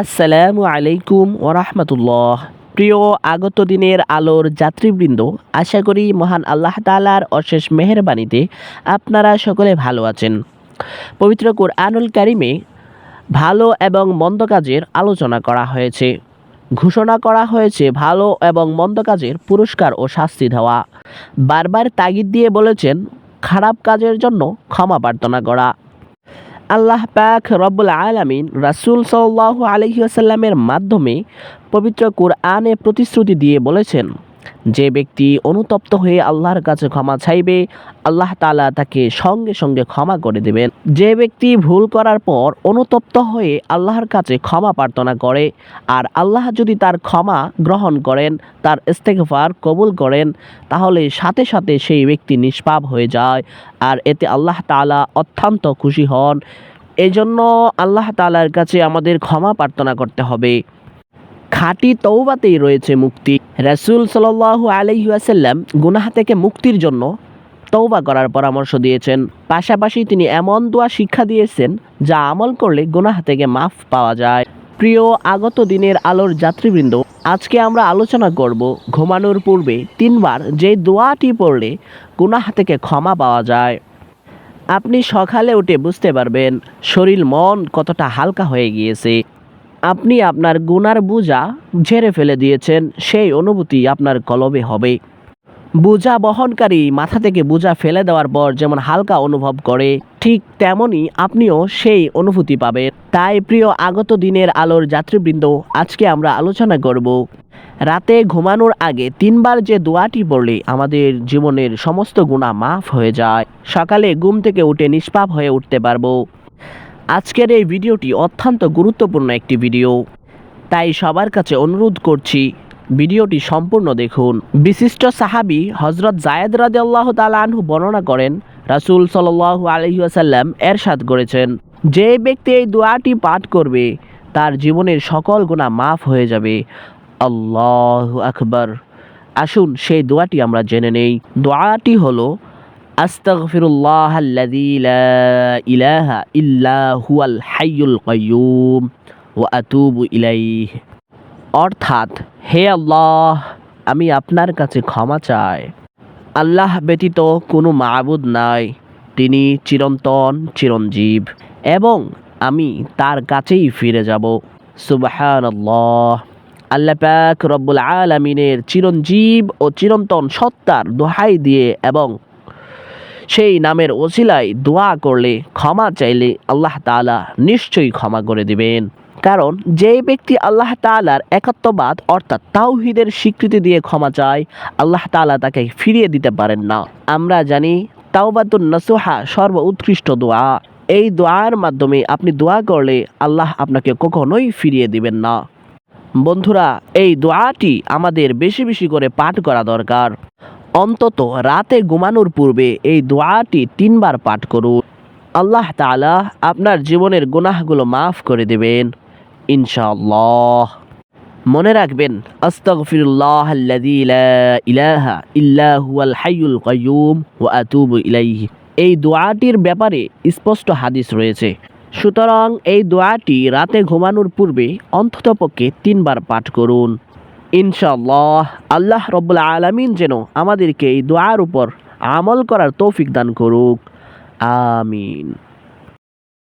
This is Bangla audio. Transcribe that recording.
আসসালামু আলাইকুম ওরহমতুল্লাহ প্রিয় আগত দিনের আলোর যাত্রীবৃন্দ, আশা করি মহান আল্লাহ তালার অশেষ মেহরবানিতে আপনারা সকলে ভালো আছেন। পবিত্র কোরআনুল কারিমে ভালো এবং মন্দ কাজের আলোচনা করা হয়েছে। ঘোষণা করা হয়েছে ভালো এবং মন্দ কাজের পুরস্কার ও শাস্তি দেওয়া। বারবার তাগিদ দিয়ে বলেছেন, খারাপ কাজের জন্য ক্ষমা প্রার্থনা করা। আল্লাহ পাক রব্বুল আলমিন রাসুল সাল্লাহ আলহি আসাল্লামের মাধ্যমে পবিত্র কোরআনে প্রতিশ্রুতি দিয়ে বলেছেন যে ব্যক্তি অনুতপ্ত হয়ে আল্লাহর কাছে ক্ষমা চাইবে, আল্লাহ তাআলা তাকে সঙ্গে সঙ্গে ক্ষমা করে দেবেন। যে ব্যক্তি ভুল করার পর অনুতপ্ত হয়ে আল্লাহর কাছে ক্ষমা প্রার্থনা করে, আর আল্লাহ যদি তার ক্ষমা গ্রহণ করেন, তার ইস্তেগফার কবুল করেন, তাহলে সাথে সাথে সেই ব্যক্তি নিষ্পাপ হয়ে যায়, আর এতে আল্লাহ তাআলা অত্যন্ত খুশি হন। এজন্য আল্লাহ তালার কাছে আমাদের ক্ষমা প্রার্থনা করতে হবে। খাঁটি তৌবাতেই রয়েছে মুক্তি। রাসূল সাল্লাল্লাহু আলাইহি ওয়াসাল্লাম গুনাহ থেকে মুক্তির জন্য তৌবা করার পরামর্শ দিয়েছেন। পাশাপাশি তিনি এমন দোয়া শিক্ষা দিয়েছেন, যা আমল করলে গুনাহ থেকে মাফ পাওয়া যায়। প্রিয়, আগত দিনের আলোর যাত্রীবৃন্দ, আজকে আমরা আলোচনা করব ঘুমানোর পূর্বে তিনবার যে দোয়াটি পড়লে গুনাহ থেকে ক্ষমা পাওয়া যায়। আপনি সকালে উঠে বুঝতে পারবেন, শরীর মন কতটা হালকা হয়ে গিয়েছে। আপনি আপনার গুনার বোঝা ঝেড়ে ফেলে দিয়েছেন, সেই অনুভূতি আপনার কলবে হবে। বোঝা বহনকারী মাথা থেকে বোঝা ফেলে দেওয়ার পর যেমন হালকা অনুভব করে, ঠিক তেমনই আপনিও সেই অনুভূতি পাবেন। তাই প্রিয়, আগত দিনের আলোর যাত্রীবৃন্দ, আজকে আমরা আলোচনা করব, রাতে ঘুমানোর আগে তিনবার যে দোয়াটি পড়লে আমাদের জীবনের সমস্ত গুণা মাফ হয়ে যায়। সকালে ঘুম থেকে উঠে নিষ্পাপ হয়ে উঠতে পারব। আজকের এই ভিডিওটি অত্যন্ত গুরুত্বপূর্ণ একটি ভিডিও। তাই সবার কাছে অনুরোধ করছি, ভিডিওটি সম্পূর্ণ দেখুন। বিশিষ্ট সাহাবী হজরত জায়েদ রাদে আল্লাহ আনহু বর্ণনা করেন, রাসূল সাল্লাল্লাহু আলাইহি ওয়াসাল্লাম এরশাদ করেছেন, যে ব্যক্তি এই দোয়াটি পাঠ করবে, তার জীবনের সকল গুনাহ মাফ হয়ে যাবে। আল্লাহ আকবর। আসুন সেই দোয়াটি আমরা জেনে নেই। দোয়াটি হলো ইলাহা ইল্লা হুয়াল অর্থাৎ, হে আল্লাহ, আমি আপনার কাছে ক্ষমা চাই। আল্লাহ ব্যতীত কোনো মাবুদ নাই, তিনি চিরন্তন চিরঞ্জীব, এবং আমি তার কাছেই ফিরে যাব। সুবহানাল্লাহ। আল্লাহ পাক রব্বুল আলামিনের চিরঞ্জীব ও চিরন্তন সত্তার দোহাই দিয়ে এবং সেই নামের ওসিলায় দোয়া করলে ক্ষমা চাইলে আল্লাহ তাআলা নিশ্চয়ই ক্ষমা করে দিবেন। কারণ যে ব্যক্তি আল্লাহ তাআলার একাত্মবাদ অর্থাৎ তাওহিদের স্বীকৃতি দিয়ে ক্ষমা চায়, আল্লাহ তাআলা তাকে ফিরিয়ে দিতে পারেন না। আমরা জানি তাওবাতুন নসুহা সর্ব উৎকৃষ্ট দোয়া। এই দোয়ার মাধ্যমে আপনি দোয়া করলে আল্লাহ আপনাকে কখনোই ফিরিয়ে দিবেন না। বন্ধুরা, এই দোয়াটি আমাদের বেশি বেশি করে পাঠ করা দরকার। অন্তত রাতে ঘুমানোর পূর্বে এই দোয়াটি তিনবার পাঠ করুন। আল্লাহ তাআলা আপনার জীবনের গুনাহগুলো মাফ করে দেবেন। ইনশাআল্লাহ। মনে রাখবেন, আস্তাগফিরুল্লাহ লা ইলাহা ইলাইহি। এই দোয়াটির ব্যাপারে স্পষ্ট হাদিস রয়েছে। সুতরাং এই দোয়াটি রাতে ঘুমানোর পূর্বে অন্ততপক্ষে তিনবার পাঠ করুন। ইনশাআল্লাহ আল্লাহ রব্বুল আলমিন যেন আমাদেরকে এই দোয়ার উপর আমল করার তৌফিক দান করুক। আমিন।